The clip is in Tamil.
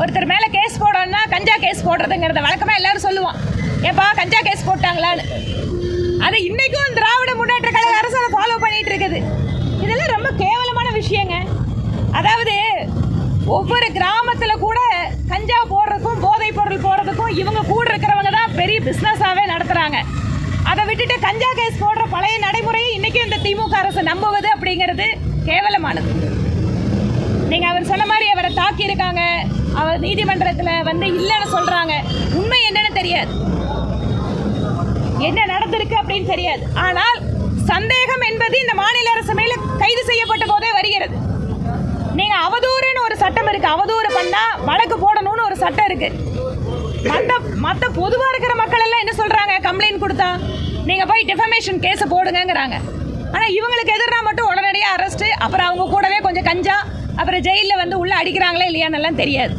ஒருத்தர் மேலே கேஸ் போடணும்னா கஞ்சா கேஸ் போடுறதுங்கிறத வழக்கமாக எல்லாரும் சொல்லுவோம். ஏப்பா கஞ்சா கேஸ் போட்டாங்களான்னு. அது இன்றைக்கும் திராவிட முன்னேற்ற கழக அரசு அதை ஃபாலோ பண்ணிட்டு இருக்குது. இதெல்லாம் ரொம்ப கேவலமான விஷயங்க. அதாவது ஒவ்வொரு கிராமத்தில் கூட கஞ்சா போடுறதுக்கும் போதைப் பொருள் போடுறதுக்கும் இவங்க கூட இருக்கிறவங்க தான் பெரிய பிஸ்னஸாகவே நடத்துகிறாங்க அதை விட்டுட்டு கஞ்சா கேஸ் போடுற பழைய நடைமுறையை இன்றைக்கும் இந்த திமுக அரசு நம்புவது அப்படிங்கிறது கேவலமானது. நீங்கள் அவர் சொன்ன மாதிரி அவரை தாக்கியிருக்காங்க. அவர் நீதிமன்றத்தில் வந்து இல்லைன்னு சொல்கிறாங்க உண்மை என்னன்னு தெரியாது. என்ன நடந்திருக்கு அப்படின்னு தெரியாது. ஆனால் சந்தேகம் என்பது இந்த மாநில அரசு மேல கைது செய்யப்பட்ட போதே வருகிறது. நீங்க அவதூறுன்னு ஒரு சட்டம் இருக்கு. அவதூறு பண்ணா வழக்கு போடணும்னு ஒரு சட்டம் இருக்கு. மத்த மத்த பொதுவா இருக்கிற மக்கள் எல்லாம் என்ன சொல்றாங்க? கம்ப்ளைண்ட் கொடுத்தா? நீங்க போய் டிஃபமேஷன் கேஸ் போடுங்கங்கிறாங்க. ஆனா இவங்களுக்கு எதிராக மட்டும் உடனடியாக அரெஸ்ட் அப்புறம் அவங்க கூடவே கொஞ்சம் கஞ்சா அப்புறம் ஜெயிலில் வந்து உள்ள அடிக்கிறாங்களா இல்லையான்னு எல்லாம் தெரியாது.